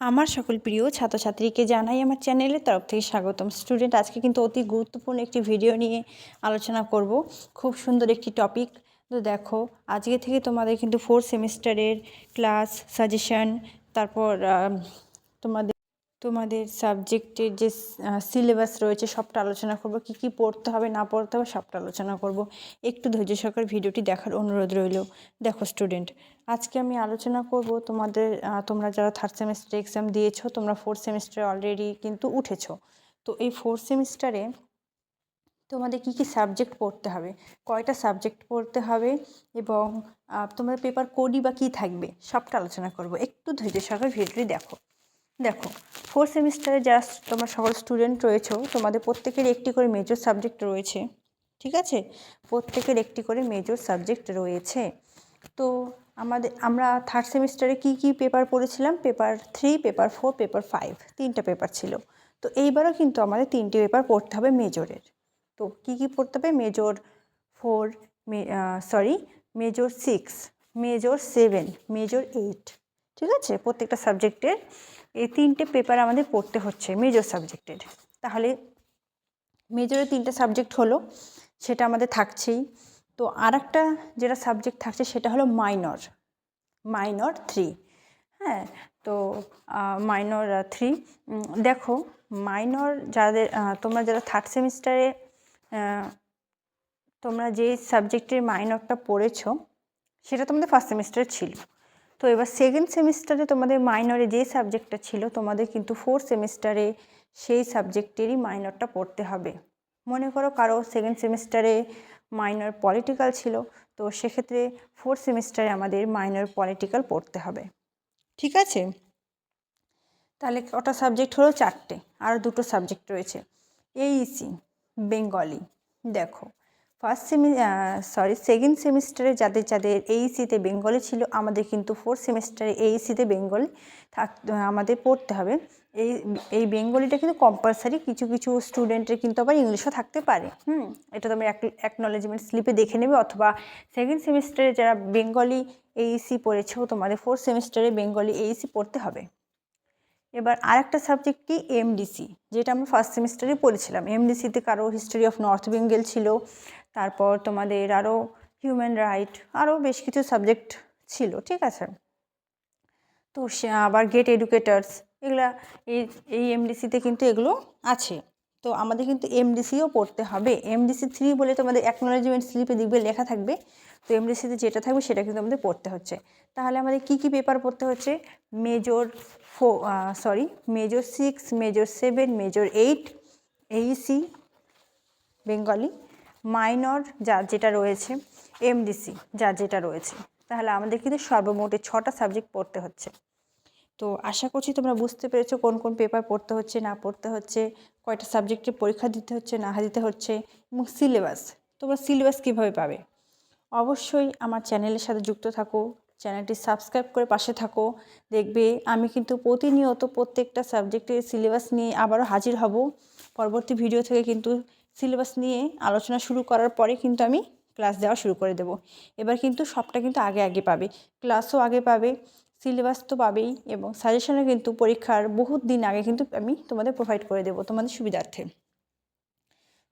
আমার সকল প্রিয় ছাত্রছাত্রীকে জানাই আমার চ্যানেলের তরফ থেকে স্বাগতম। স্টুডেন্ট আজকে কিন্তু অতি গুরুত্বপূর্ণ একটি ভিডিও নিয়ে আলোচনা করব। খুব সুন্দর একটি টপিক তো দেখো, আজকে থেকে তোমাদের কিন্তু ফোর্থ সেমিস্টারের ক্লাস সাজেশন তারপর তোমাদের তোমাদের সাবজেক্টের যে সিলেবাস রয়েছে, সবটা আলোচনা করব। কি কি পড়তে হবে, না পড়তে হবে, সবটা আলোচনা করব। একটু ধৈর্য সহকার ভিডিওটি দেখার অনুরোধ রইল। দেখো স্টুডেন্ট আজকে আমি আলোচনা করব তোমাদের তোমরা যারা থার্ড সেমিস্টার এক্সাম দিয়েছ, তোমরা ফোর্থ সেমিস্টারে অলরেডি কিন্তু উঠেছো। তো এই ফোর্থ সেমিস্টারে তোমাদের কী কী সাবজেক্ট পড়তে হবে, কয়টা সাবজেক্ট পড়তে হবে এবং তোমাদের পেপার কোডই বা কী থাকবে, সবটা আলোচনা করব। একটু ধৈর্য সহকারে ভিডিওটি দেখো। দেখো ফোর্থ সেমিস্টারে যারা তোমার সকল স্টুডেন্ট রয়েছে, তোমাদের প্রত্যেকের একটি করে মেজর সাবজেক্ট রয়েছে, ঠিক আছে? প্রত্যেকের একটি করে মেজর সাবজেক্ট রয়েছে। তো আমাদের, আমরা থার্ড সেমিস্টারে কি কি পেপার পড়েছিলাম? Paper three paper four paper five তিনটা পেপার ছিল। তো এইবারও কিন্তু আমাদের তিনটে পেপার পড়তে হবে মেজরের তো কি কি পড়তে হবে? Major four sorry major six major seven major eight ঠিক আছে? প্রত্যেকটা সাবজেক্টের এই তিনটে পেপার আমাদের পড়তে হচ্ছে মেজর সাবজেক্টের তাহলে মেজরের তিনটে সাবজেক্ট হলো, সেটা আমাদের থাকছেই। তো আর একটা যেটা সাবজেক্ট থাকছে, সেটা হলো মাইনর মাইনর থ্রি হ্যাঁ? তো মাইনর থ্রি দেখো মাইনর যাদের তোমরা যারা থার্ড সেমিস্টারে তোমরা যে সাবজেক্টের মাইনরটা পড়েছো, সেটা তোমাদের ফার্স্ট সেমিস্টারে ছিল। তো এবার সেকেন্ড সেমিস্টারে তোমাদের মাইনরে যে সাবজেক্টটা ছিল, তোমাদের কিন্তু ফোর্থ সেমিস্টারে সেই সাবজেক্টেরই মাইনরটা পড়তে হবে। মনে করো কারও সেকেন্ড সেমিস্টারে মাইনর পলিটিক্যাল ছিল, তো সেক্ষেত্রে ফোর্থ সেমিস্টারে আমাদের মাইনর পলিটিক্যাল পড়তে হবে। ঠিক আছে? তাহলে কটা সাবজেক্ট হলো? চারটে। আর দুটো সাবজেক্ট রয়েছে। এইসি বেঙ্গলি দেখো ফার্স্ট সেমি সরি সেকেন্ড সেমিস্টারে যাদের যাদের এইসিতে বেঙ্গলি ছিল, আমাদের কিন্তু ফোর্থ সেমিস্টারে এইসিতে বেঙ্গলি থাক আমাদের পড়তে হবে। এই এই বেঙ্গলিটা কিন্তু কম্পালসারি কিছু কিছু স্টুডেন্টের কিন্তু আবার ইংলিশও থাকতে পারে। হুম, এটা তোমরা অ্যাকনোলেজমেন্ট স্লিপে দেখে নেবে, অথবা সেকেন্ড সেমিস্টারে যারা বেঙ্গলি এইসি পড়েছো, তোমাদের ফোর্থ সেমিস্টারে বেঙ্গলি এইসি পড়তে হবে। এবার আরেকটা সাবজেক্ট কি? এমডিসি যেটা আমরা ফার্স্ট সেমিস্টারে পড়েছিলাম। এমডিসিতে কারও হিস্ট্রি অফ নর্থ বেঙ্গল ছিল, তারপর তোমাদের আরও হিউম্যান রাইট আরও বেশ কিছু সাবজেক্ট ছিল, ঠিক আছে? তো সে আবার গেট এডুকেটার্স এগুলা এই এই এমডিসিতে কিন্তু এগুলো আছে। তো আমাদের কিন্তু এমডিসিও পড়তে হবে। এমডিসি থ্রি বলে তোমাদের অ্যাকনোলজমেন্ট স্লিপে দেখবে, লেখা থাকবে। তো এমডিসিতে যেটা থাকবে সেটা কিন্তু আমাদের পড়তে হচ্ছে। তাহলে আমাদের কি কি পেপার পড়তে হচ্ছে? Major four sorry major six major seven major eight AEC Bengali minor যার যেটা রয়েছে এমডিসি যার যেটা রয়েছে। তাহলে আমাদের কিন্তু সর্বমোটে ছটা সাবজেক্ট পড়তে হচ্ছে। তো আশা করছি তোমরা বুঝতে পেরেছ কোন কোন পেপার পড়তে হচ্ছে, না পড়তে হচ্ছে, কয়টা সাবজেক্টে পরীক্ষা দিতে হচ্ছে, না দিতে হচ্ছে এবং সিলেবাস তোমরা সিলেবাস কীভাবে পাবে? অবশ্যই আমার চ্যানেলের সাথে যুক্ত থাকো, চ্যানেলটি সাবস্ক্রাইব করে পাশে থাকো, দেখবে আমি কিন্তু প্রতিনিয়ত প্রত্যেকটা সাবজেক্টের সিলেবাস নিয়ে আবারও হাজির হব। পরবর্তী ভিডিও থেকে কিন্তু সিলেবাস নিয়ে আলোচনা শুরু করার পরে কিন্তু আমি ক্লাস দেওয়া শুরু করে দেব। এবার কিন্তু সবটা কিন্তু আগে আগে পাবে ক্লাসও আগে পাবে সিলেবাস তো পাবেই এবং সাজেশনও কিন্তু পরীক্ষার বহুত দিন আগে কিন্তু আমি তোমাদের প্রোভাইড করে দেবো তোমাদের সুবিধার্থে।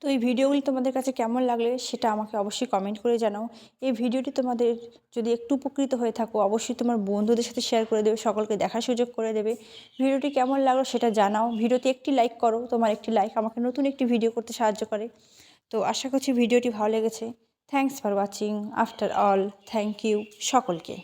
তো এই ভিডিওগুলি তোমাদের কাছে কেমন লাগলে সেটা আমাকে অবশ্যই কমেন্ট করে জানাও। এই ভিডিওটি তোমাদের যদি একটু উপকৃত হয়ে থাকো, অবশ্যই তোমার বন্ধুদের সাথে শেয়ার করে দেবে, সকলকে দেখার সুযোগ করে দেবে। ভিডিওটি কেমন লাগল সেটা জানাও। ভিডিওতে একটি লাইক করো, তোমার একটি লাইক আমাকে নতুন একটি ভিডিও করতে সাহায্য করে। তো আশা করছি ভিডিওটি ভালো লেগেছে। Thanks for watching after all thank you সকলকে।